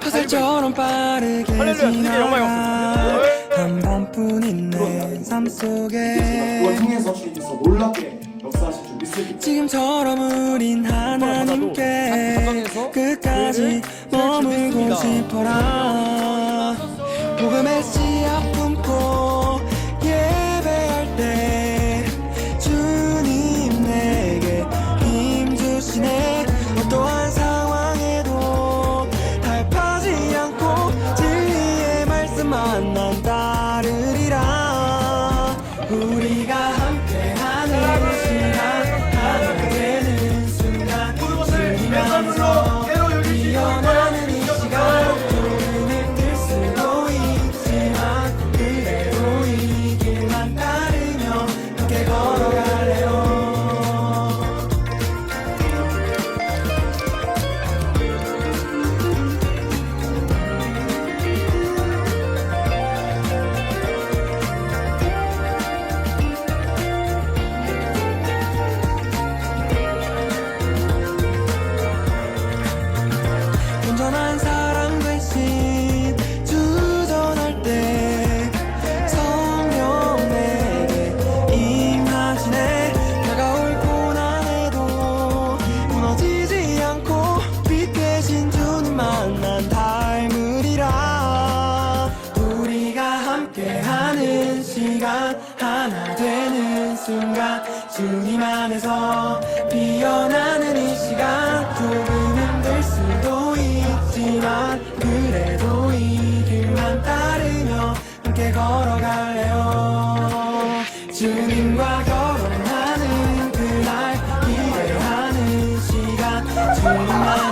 화살처럼 빠르게 없습니다. 한 번뿐인 내 삶 속에 통해서 주님께서 놀랍게 지금처럼 우린 하나님께 끝까지 머물고 싶어라. 복음의 씨앗 품고 예배할 때 주님 내게 힘 주시네. 어떠한 상황에도 달파지 않고 진리의 말씀만 난 따르리라. 우리가 시간 하나 되는 순간 주님 안에서 피어나는 이 시간 조금 힘들 수도 있지만 그래도 이 길만 따르며 함께 걸어갈래요. 주님과 결혼하는 그날 기대하는 시간 주님만